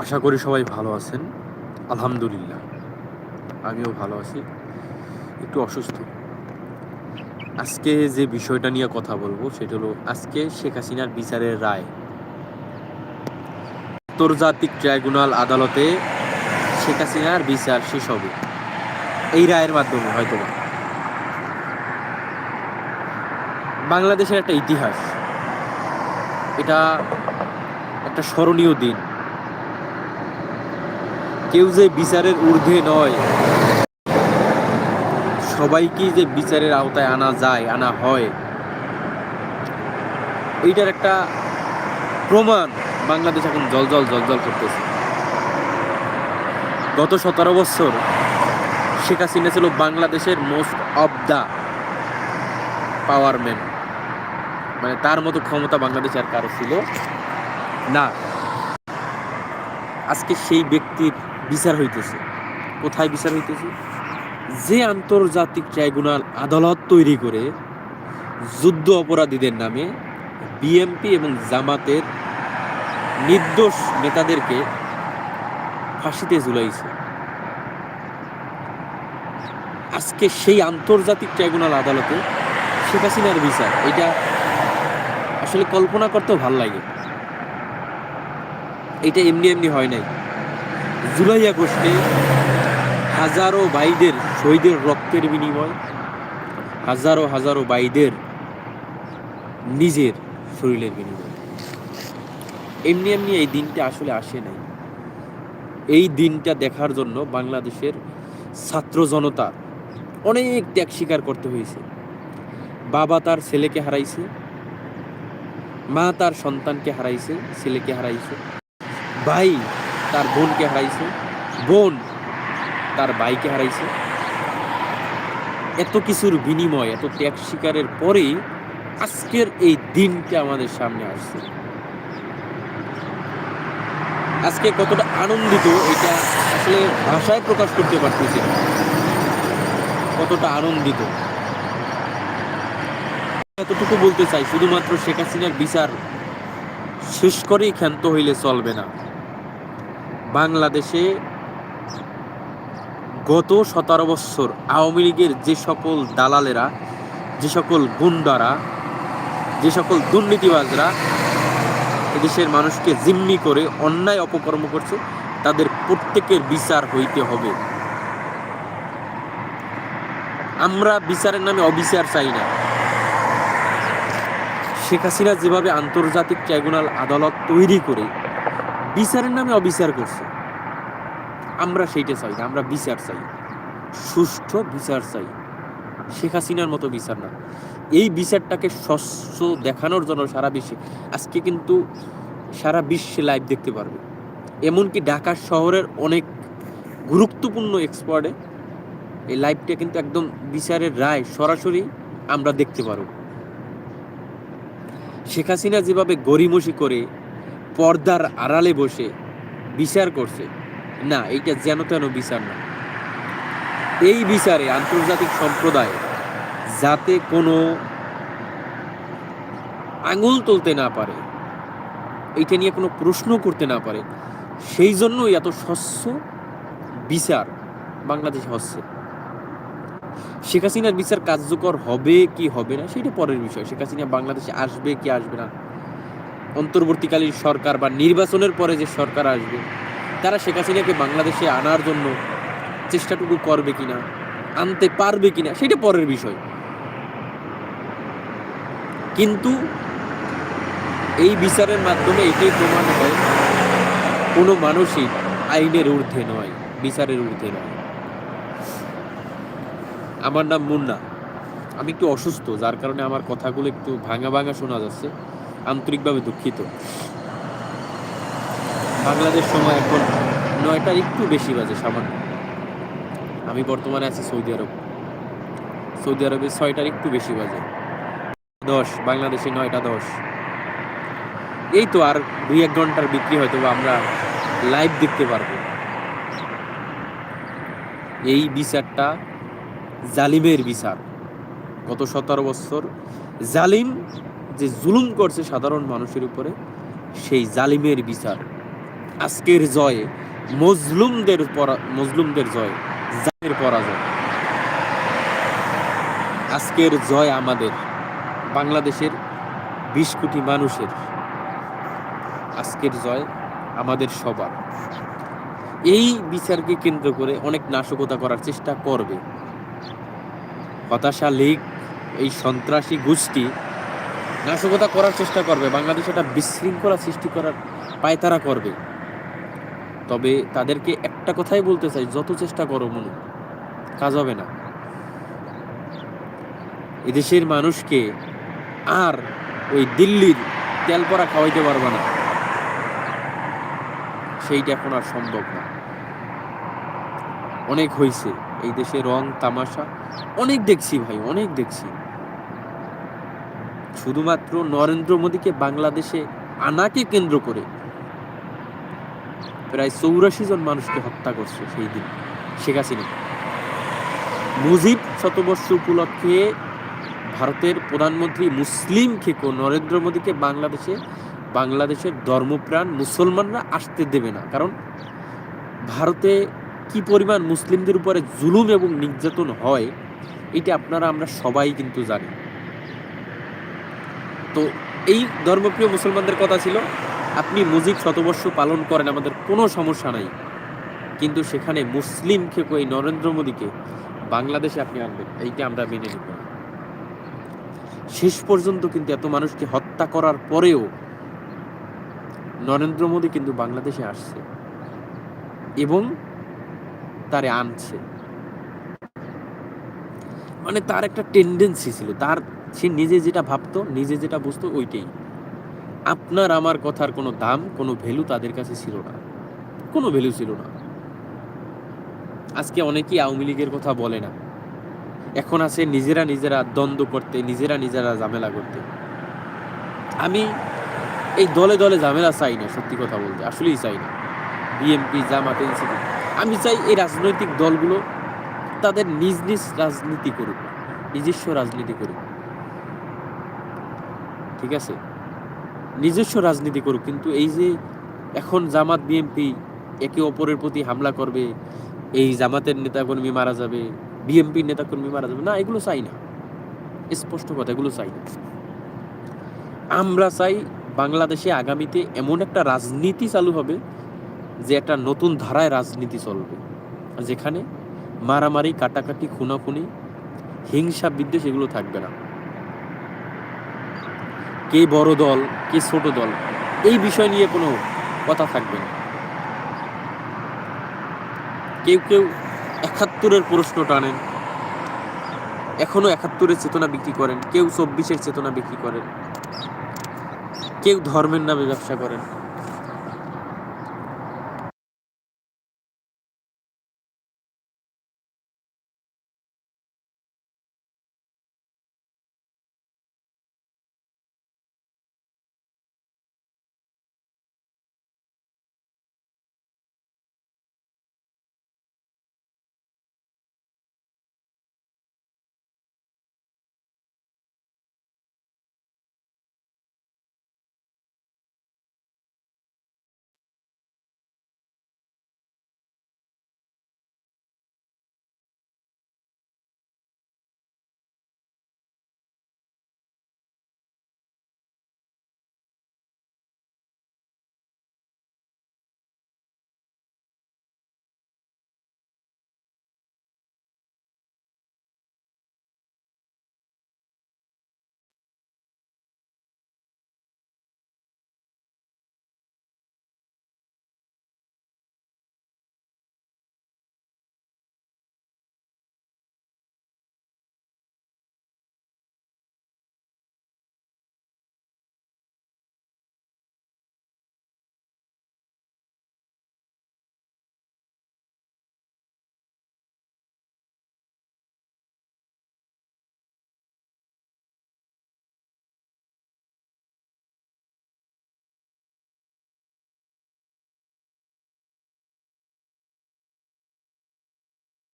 আশা করি সবাই ভালো আছেন। আলহামদুলিল্লাহ। আমিও ভালো আছি। একটু অসুস্থ। আজকে যে বিষয়টা নিয়ে কথা বলব সেটা হলো আজকে শেখ হাসিনার বিচারের রায়। আন্তর্জাতিক ট্রাইব্যুনাল আদালতে শেখ হাসিনার বিচার শেষ হবে। এই রায়ের মাধ্যমে, হয়তো বাংলাদেশের একটা ইতিহাস। এটা একটা স্মরণীয় দিন। কেউ যে বিচারের ঊর্ধ্বে নয়। সবাইকে যে বিচারের আওতায় আনা যায়, আনা হয়, এইটার একটা প্রমাণ বাংলাদেশ এখন জলজল জলজল করতেছে। গত সতেরো বছর শেখ হাসিনা ছিল বাংলাদেশের মোস্ট অফ দ্য পাওয়ারম্যান মানে তার মতো ক্ষমতা বাংলাদেশে আর কারও ছিল না। আজকে সেই ব্যক্তির বিচার হইতেছে। কোথায় বিচার হইতেছে? যে আন্তর্জাতিক ট্রাইব্যুনাল আদালত তৈরি করে যুদ্ধ অপরাধীদের নামে বিএমপি এবং জামাতের নির্দোষ নেতাদেরকে ফাঁসিতে ঝুলাইছে। আজকে সেই আন্তর্জাতিক ট্রাইব্যুনাল আদালতে শেখ হাসিনার বিচার, এটা আসলে কল্পনা করতেও ভালো লাগে। এটা এমনি এমনি হয় নাই। জুলাই আগস্টে হাজারো বাইদের শহীদের রক্তের বিনিময়, হাজারো হাজারো বাইদের নিজের শরীরের বিনিময়। এমনি এমনি এই দিনটা আসলে আসে নাই। এই দিনটা দেখার জন্য বাংলাদেশের ছাত্র জনতা অনেক ত্যাগ স্বীকার করতে হয়েছে। বাবা তার ছেলেকে হারাইছে, মা তার সন্তানকে হারাইছে, ছেলেকে হারাইছে। ভাই তার বোনকে হারাইছে। বোন তার ভাইকে হারাইছে। এত কিছুর বিনিময়, এত ত্যাগ স্বীকারের পরে আজকের এই দিনটা আমাদের সামনে আসছে। আজকে কতটা আনন্দিত, এটা আসলে ভাষায় প্রকাশ করতে পারতেছি কতটা আনন্দিত। এতটুকু বলতে চাই, শুধুমাত্র শেখ হাসিনার বিচার শেষ করেই ক্ষান্ত হইলে চলবে না। বাংলাদেশে গত সতেরো বছর আওয়ামী লীগের যে সকল দালালেরা, যে সকল গুন্ডারা, যে সকল দুর্নীতিবাজরা এদেশের মানুষকে জিম্মি করে অন্যায় অপকর্ম করছে, তাদের প্রত্যেকের বিচার হইতে হবে। আমরা বিচারের নামে অবিচার চাই না। শেখ হাসিনা যেভাবে আন্তর্জাতিক ট্রাইব্যুনাল আদালত তৈরি করে বিচারের নামে অবিচার করছে। আমরা সেইটা চাই না, আমরা বিচার চাই। সুষ্ঠু বিচার চাই। শেখ হাসিনার মতো বিচার না। এই বিচারটাকে স্বচ্ছ দেখানোর জন্য সারা বিশ্বে, আজকে কিন্তু সারা বিশ্বে লাইভ দেখতে পারবে। এমনকি ঢাকা শহরের অনেক গুরুত্বপূর্ণ এক্সপার্টে এই লাইভটা কিন্তু একদম বিচারের রায়, সরাসরি আমরা দেখতে পারব। শেখ হাসিনা যেভাবে গরিমসি করে পর্দার আড়ালে বসে বিচার করছে। না, এইটা যেন তেন বিচার না। এই বিচারে আন্তর্জাতিক সম্প্রদায় যাতে কোনো আঙুল তুলতে না পারে, এইটা নিয়ে কোনো প্রশ্ন করতে না পারে, সেই জন্যই এত স্বচ্ছ বিচার বাংলাদেশে হচ্ছে। শেখ হাসিনার বিচার কার্যকর হবে কি হবে না, সেটা পরের বিষয়। শেখ হাসিনা বাংলাদেশে আসবে কি আসবে না অন্তর্বর্তীকালীন সরকার বা নির্বাচনের পরে যে সরকার আসবে, তারা শেখ হাসিনাকে বাংলাদেশে আনার জন্য চেষ্টাটুকু করবে কিনা, আনতে পারবে কিনা, সেটা পরের বিষয়। কিন্তু এই বিচারের মাধ্যমে এটাই প্রমাণ হয়, কোনো মানুষই আইনের ঊর্ধ্বে নয়, বিচারের ঊর্ধ্বে নয়। আমার নাম মুন্না। আমি একটু অসুস্থ, যার কারণে আমার কথাগুলো একটু ভাঙা ভাঙা শোনা যাচ্ছে। আন্তরিকভাবে দুঃখিত। বাংলাদেশ সময় এখন নয়টার একটু বেশি বাজে সামান্য। আমি বর্তমানে আছি সৌদি আরব। সৌদি আরবে ছয়টার একটু বেশি বাজে। দশ, বাংলাদেশে নয়টা দশ। এই তো আর দুই এক ঘণ্টার বিক্রি হয়তো আমরা লাইভ দেখতে পারব। এই বিচারটা জালিমের বিচার। গত সতেরো বছর জালিম যে জুলুম করছে সাধারণ মানুষের উপরে, সেই জালিমের বিচার। আজকের জয় মজলুমদের পরা- মজলুমদের জয় জালের পরাজয়। আজকের জয় আমাদের বাংলাদেশের বিশ কোটি মানুষের। আজকের জয় আমাদের সবার। এই বিচারকে কেন্দ্র করে অনেক নাশকতা করার চেষ্টা করবে। হতাশা লীগ, এই সন্ত্রাসী গোষ্ঠী নাশকতা করার চেষ্টা করবে, বাংলাদেশে একটা বিশৃঙ্খলা সৃষ্টি করার পায়তারা করবে। তবে তাদেরকে একটা কথাই বলতে চাই, যত চেষ্টা করো মনে, কাজ হবে না। এদেশের মানুষকে আর ওই দিল্লির তেল পরা খাওয়াইতে পারবে না। সেইটা এখন আর সম্ভব না। অনেক হয়েছে এই দেশে রং, তামাশা, অনেক দেখছি ভাই, অনেক দেখছি। শুধুমাত্র নরেন্দ্র মোদীকে বাংলাদেশে আনাকে কেন্দ্র করে প্রায় চৌরাশি জন মানুষকে হত্যা করছে সেই দিন শেখ হাসিনা। মুজিব শতবর্ষ উপলক্ষে ভারতের প্রধানমন্ত্রী মুসলিম খেকো নরেন্দ্র মোদীকে বাংলাদেশে, বাংলাদেশের ধর্মপ্রাণ মুসলমানরা আসতে দেবে না। কারণ ভারতে কি পরিমাণ মুসলিমদের উপরে জুলুম এবং নির্যাতন হয়, এটা আপনারা, আমরা সবাই কিন্তু জানি। তো এই ধর্মপ্রিয় মুসলমানদের কথা ছিল, আপনি মুজিব শতবর্ষ পালন করেন, আমাদের কোনো সমস্যা নাই। কিন্তু সেখানে মুসলিম খেকো এই নরেন্দ্র মোদীকে বাংলাদেশে আপনি আনবেন, এইটা আমরা মেনে নিব শেষ পর্যন্ত কিন্তু এত মানুষকে হত্যা করার পরেও নরেন্দ্র মোদী কিন্তু বাংলাদেশে আসছে এবং তারে আনছে। মানে তার একটা টেন্ডেন্সি ছিল, তার সে নিজে যেটা ভাবতো, নিজে যেটা বুঝতো, ওইটাই। আপনার আমার কথার কোনো দাম, কোনো ভ্যালু তাদের কাছে ছিল না। কোনো ভ্যালু ছিল না। আজকে অনেকেই আওয়ামী লীগের কথা বলে না। এখন আছে নিজেরা নিজেরা দ্বন্দ্ব করতে, নিজেরা নিজেরা ঝামেলা করতে। আমি এই দলে দলে ঝামেলা চাই না, সত্যি কথা বলতে। আসলেই চাই না। BNP, Jamaat, NCP. আমি চাই এই রাজনৈতিক দলগুলো তাদের নিজ নিজ রাজনীতি করুক, নিজস্ব রাজনীতি করুক। ঠিক আছে? নিজস্ব রাজনীতি করুক, কিন্তু এই যে এখন জামাত বিএনপি একে অপরের প্রতি হামলা করবে, এই জামাতের নেতাকর্মী মারা যাবে বিএনপির নেতাকর্মী মারা যাবে, না, এগুলো চাই না। স্পষ্ট কথা, এগুলো চাই না। আমরা চাই বাংলাদেশে আগামীতে এমন একটা রাজনীতি চালু হবে যে একটা নতুন ধারায় রাজনীতি চলবে, যেখানে মারামারি, কাটাকাটি, খুনাখুনি, হিংসা, বিদ্বেষ এগুলো থাকবে না। কে বড় দল, কে ছোট দল, এই বিষয় নিয়ে কোনো কথা থাকবে না। কেউ কেউ একাত্তরের প্রশ্ন টানেন। এখনও একাত্তরের চেতনা বিক্রি করেন, কেউ চব্বিশের চেতনা বিক্রি করেন। কেউ ধর্মের নামে ব্যবসা করেন।